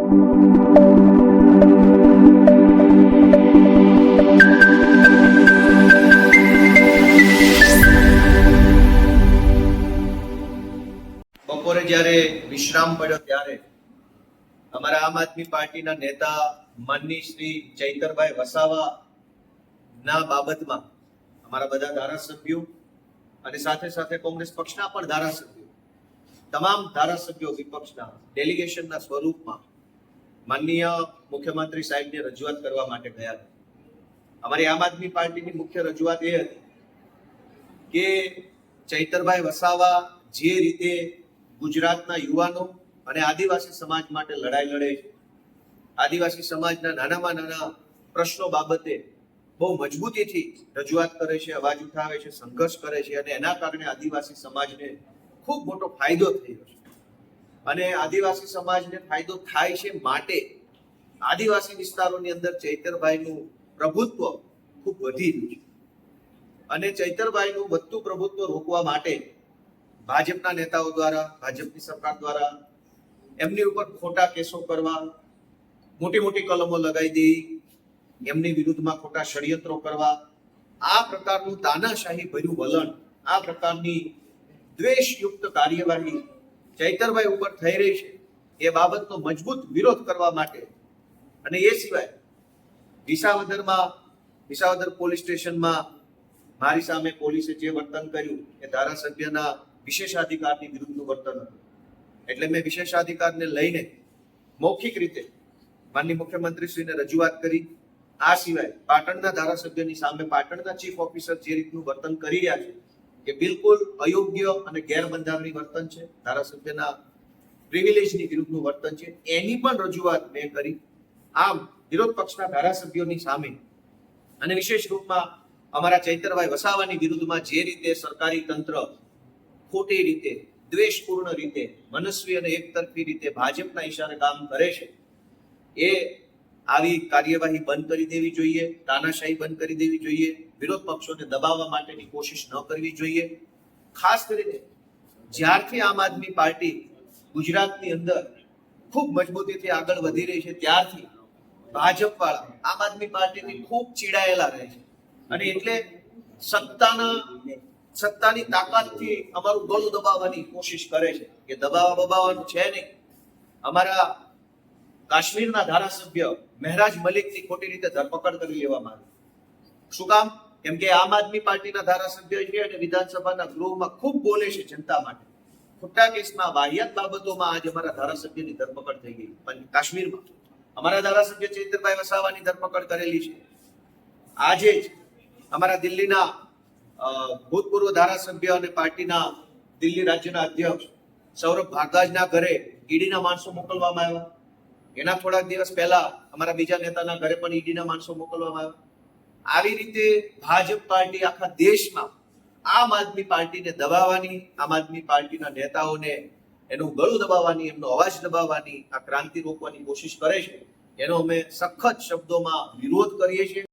બપોરે જ્યારે વિશ્રામ પડ્યો ત્યારે અમારા આમ આદમી પાર્ટીના નેતા માનની શ્રી ચૈતરભાઈ વસાવા ના બાબતમાં અમારા બધા ધારાસભ્યો અને સાથે સાથે કોંગ્રેસ પક્ષના પણ ધારાસભ્યો, તમામ ધારાસભ્યો વિપક્ષના ડેલિગેશનના સ્વરૂપમાં માનનીય મુખ્યમંત્રી સાહેબને રજૂઆત કરવા માટે ગયા અમારી આમ આદમી પાર્ટીની મુખ્ય રજૂઆત એ હતી કે ચૈતરભાઈ વસાવા જે રીતે ગુજરાતના યુવાનો અને આદિવાસી સમાજ માટે લડાઈ લડે છે, આદિવાસી સમાજના નાનામાં નાના પ્રશ્નો બાબતે બહુ મજબૂતીથી રજૂઆત કરે છે, અવાજ ઉઠાવે છે, સંઘર્ષ કરે છે અને એના કારણે આદિવાસી સમાજને ખૂબ મોટો ફાયદો થયો છે. અને આદિવાસી સમાજને ફાયદો થાય છે માટે આદિવાસી વિસ્તારોની અંદર ચૈતરભાઈનું પ્રભુત્વ ખૂબ વધી રહ્યું છે. અને ચૈતરભાઈનું વધતું પ્રભુત્વ રોકવા માટે ભાજપના નેતાઓ દ્વારા, ભાજપની સરકાર દ્વારા એમની ઉપર ખોટા કેસો કરવા, મોટી મોટી કલમો લગાવી દેવી, એમની વિરુદ્ધમાં ખોટા ષડયંત્રો કરવા, આ પ્રકારનું તાનાશાહી ભર્યું વલણ, આ પ્રકારની દ્વેષયુક્ત કાર્યવાહી ચૈતરભાઈ ઉપર થઈ રહી છે, એ બાબતનો મજબૂત વિરોધ કરવા માટે અને એ સિવાય વિસાવદરમાં, વિસાવદર પોલીસ સ્ટેશનમાં મારી સામે પોલીસે જે વર્તન કર્યું, એ ધારાસભ્યના વિશેષાધિકારની વિરુદ્ધનું વર્તન હતું. એટલે મેં વિશેષાધિકારને લઈને મૌખિક રીતે માનની મુખ્યમંત્રીશ્રીને રજૂઆત કરી. આ સિવાય પાટણના ધારાસભ્યની સામે પાટણના ચીફ ઓફિસર જે રીતનું વર્તન કરી રહ્યા છે કે બિલકુલ અયોગ્ય અને ગેરબંધારણી વર્તન છે. ધારાસભ્યના પ્રિવિલેજની વિરુદ્ધનું વર્તન છે. એની પણ રજૂઆત મેં કરી. આમ વિરોધ પક્ષના ધારાસભ્યોની સામે અને વિશેષ રૂપમાં અમારા ચૈતરભાઈ વસાવાની વિરુદ્ધમાં જે રીતે સરકારી તંત્ર ખોટી રીતે, દ્વેષપૂર્ણ રીતે, મનસ્વી અને એકતરફી રીતે ભાજપના ઈશારે કામ કરે છે, એ આવી કાર્યવાહી બંધ કરી દેવી જોઈએ, તાનાશાહી બંધ કરી દેવી જોઈએ. વિરોધ પક્ષોને દબાવવા માટેની કોશિશ ન કરવી જોઈએ. ખાસ કરીને જ્યારથી આમ આદમી પાર્ટી ગુજરાતની અંદર ખૂબ મજબૂતીથી આગળ વધી રહી છે, ત્યારથી ભાજપ વાળા આમ આદમી પાર્ટીથી ખૂબ ચીડાયેલા રહે છે. અને એટલે સત્તાના, સત્તાની તાકાતથી અમારું ગળું દબાવવાની કોશિશ કરે છે કે દબાવવા દબાવવાનું છે નહીં. અમારા કાશ્મીરના ધારાસભ્ય મહેરાજ મલિકની ખોટી રીતે ધરપકડ કરી લેવામાં આવી. શું કામ? કેમ કે આમ આદમી પાર્ટીના ધારાસભ્ય છે અને વિધાનસભાના ગૃહમાં ખૂબ બોલે છે જનતા માટે. ખોટા કેસમાં વાહિયાત બાબતોમાં આજે અમારા ધારાસભ્યની ધરપકડ થઈ ગઈ. પણ કાશ્મીરમાં અમારા ધારાસભ્ય ચૈતરભાઈ વસાવાની ધરપકડ કરેલી છે. આજે જ અમારા દિલ્હીના ભૂતપૂર્વ ધારાસભ્ય અને પાર્ટીના દિલ્હી રાજ્યના અધ્યક્ષ સૌરભ ભારદ્વાજના ઘરે ઈડીના માણસો મોકલવામાં આવ્યા. એના થોડાક દિવસ પહેલા અમારા બીજા નેતાના ઘરે પણ ઈડીના માણસો મોકલવામાં આવ્યા. આવી રીતે ભાજપ પાર્ટી આખા દેશમાં આમ આદમી પાર્ટીને દબાવવાની, આમ આદમી પાર્ટીના નેતાઓને એનું ગળું દબાવવાની, એમનો અવાજ દબાવવાની, આ ક્રાંતિ રોકવાની કોશિશ કરે છે, એનો અમે સખત શબ્દોમાં વિરોધ કરીએ છીએ.